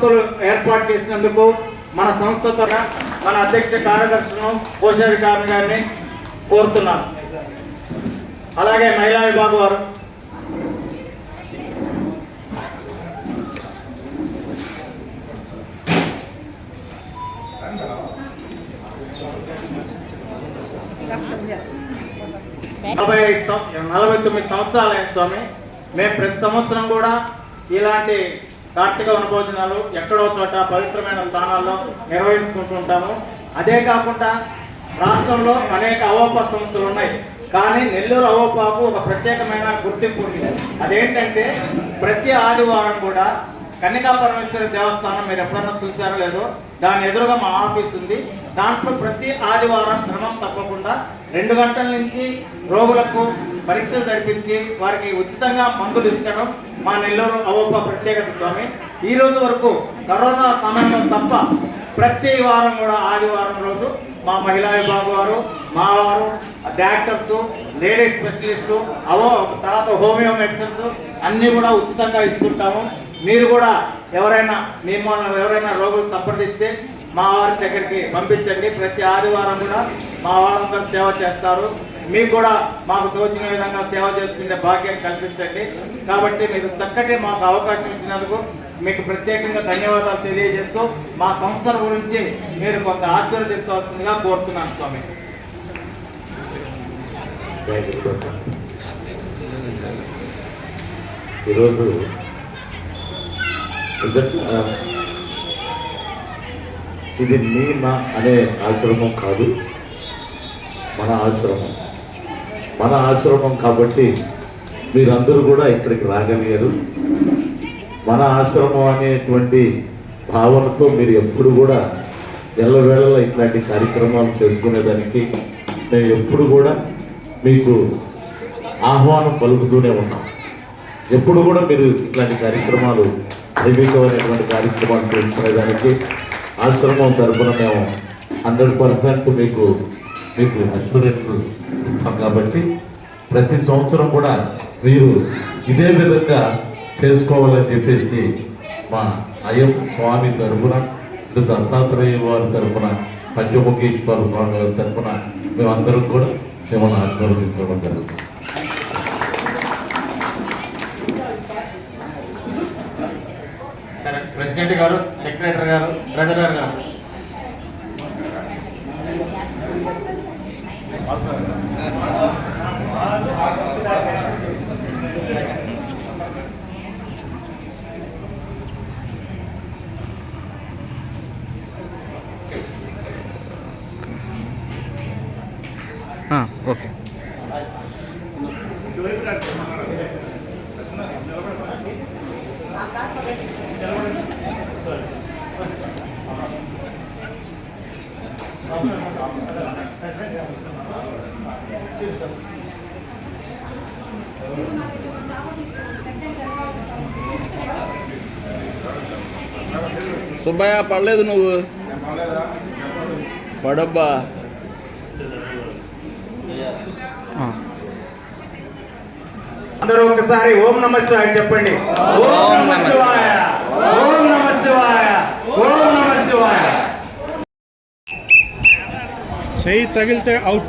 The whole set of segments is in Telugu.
సంస్థలు ఏర్పాటు చేసినందుకు మన సంస్థ మన అధ్యక్ష కార్యదర్శులను కోశాధికారిని గారిని కోరుతున్నాను. అలాగే మహిళా విభాగం వారు. నలభై ఐదు నలభై తొమ్మిది సంవత్సరాలు స్వామి. మేము ప్రతి సంవత్సరం కూడా ఇలాంటి కార్తీక వనభోజనాలు ఎక్కడో చోట పవిత్రమైన స్థానాల్లో నిర్వహించుకుంటుంటాము అదే కాకుండా రాష్ట్రంలో అనేక అవోప సంస్థలు ఉన్నాయి. కానీ నెల్లూరు అవోపాకు ఒక ప్రత్యేకమైన గుర్తింపు ఉంది. అదేంటంటే ప్రతి ఆదివారం కూడా కన్నికా పరమేశ్వరి దేవస్థానం మీరు ఎప్పుడన్నా చూసారో లేదో దాని ఎదురుగా మా ఆఫీస్ ఉంది. దాంట్లో ప్రతి ఆదివారం క్రమం తప్పకుండా రెండు గంటల నుంచి రోగులకు పరీక్షలు జరిపించి వారికి ఉచితంగా మందులు ఇచ్చడం మా నెల్లూరు అవప్ప ప్రత్యేకత స్వామి. ఈ రోజు వరకు కరోనా సమయంలో తప్ప ప్రతి వారం కూడా ఆదివారం రోజు మా మహిళా విభాగం వారు మా వారు డాక్టర్స్ లేడీస్ స్పెషలిస్టు అవో తర్వాత హోమియో మెడిసిన్స్ అన్నీ కూడా ఉచితంగా ఇస్తుంటాము. మీరు కూడా ఎవరైనా మిమ్మల్ని ఎవరైనా రోగులు సంప్రదిస్తే మా వారి దగ్గరికి పంపించండి. ప్రతి ఆదివారం కూడా మా వాళ్ళందరూ సేవ చేస్తారు. మీకు కూడా మాకు తోచిన విధంగా సేవ చేసుకునే భాగ్యం కల్పించండి. కాబట్టి మీరు చక్కటి మాకు అవకాశం ఇచ్చినందుకు మీకు ప్రత్యేకంగా ధన్యవాదాలు తెలియజేస్తూ మా సంస్థల గురించి మీరు కొంత ఆశీర్వదించవలసిందిగా కోరుతున్నాను స్వామి. ఈరోజు ఇది మీ మా అనే ఆశ్రమం కాదు. మన ఆశ్రమం. మన ఆశ్రమం కాబట్టి మీరందరూ కూడా ఇక్కడికి రాగలిగారు. మన ఆశ్రమం అనేటువంటి భావనతో మీరు ఎప్పుడు కూడా ఎల్లవేళలా ఇట్లాంటి కార్యక్రమాలు చేసుకునేదానికి మేము ఎప్పుడు కూడా మీకు ఆహ్వానం పలుకుతూనే ఉన్నాం. ఎప్పుడు కూడా మీరు ఇట్లాంటి కార్యక్రమాలు దైవికమైనటువంటి కార్యక్రమాలు చేసుకునేదానికి ఆశ్రమం తరఫున మేము హండ్రెడ్ పర్సెంట్ మీకు మీకు అష్యూరెన్స్ ఇస్తాం కాబట్టి ప్రతి సంవత్సరం కూడా మీరు ఇదే విధంగా చేసుకోవాలని చెప్పేసి మా అయ్యప్ప స్వామి తరపున దత్తాత్రేయ వారి తరఫున పంచముఖేశ్వర స్వామి వారి తరపున మేమందరం కూడా మిమ్మల్ని ఆశీర్వదించడం జరుగుతుంది. ప్రెసిడెంట్ గారు సెక్రటరీ గారు ట్రెజరర్ గారు. ఓకే. సుబ్బయ్య పడలేదు నువ్వు. పడబ్బా. అందరూ ఒకసారి ఓం నమ శివాయ చెప్పండి. ఓం నమ శివాయ. ఓం నమ శివాయ. ఓం నమ శివాయ. చెయ్యి తగిలితే అవుట్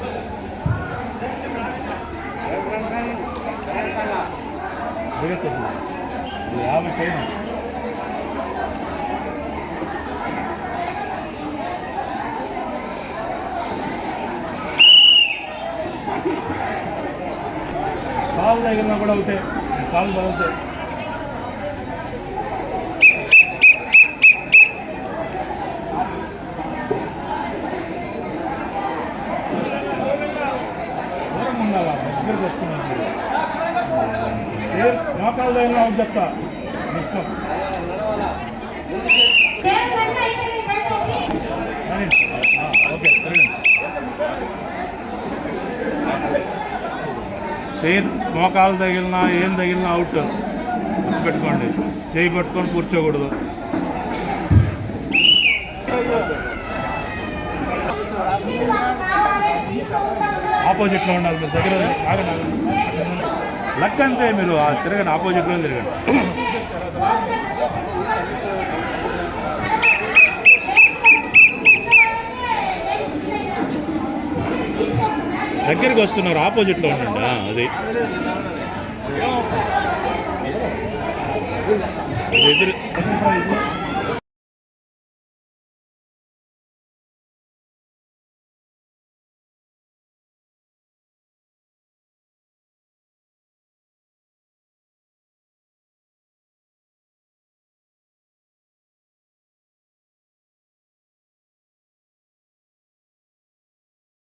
పెరుగుతుంది యాభై పైన కాలు దగ్గర కూడా అవుతాయి కాలు బాగుతాయి దగ్గరకు వస్తున్నాను తగిలిన అవుట్ చెప్తా ఇష్టం ఓకే చేయి మోకాలు తగిలినా ఏం తగిలినా అవుట్ పెట్టుకోండి చేయి పట్టుకొని కూర్చోకూడదు. ఆపోజిట్లో ఉండాలి మీరు. దగ్గర ఆగండి. లక్ అంతే మీరు ఆ తిరగండి ఆపోజిట్లో తిరగండి. దగ్గరికి వస్తున్నారు ఆపోజిట్లో ఉండండి. అది. అది ఎదురు.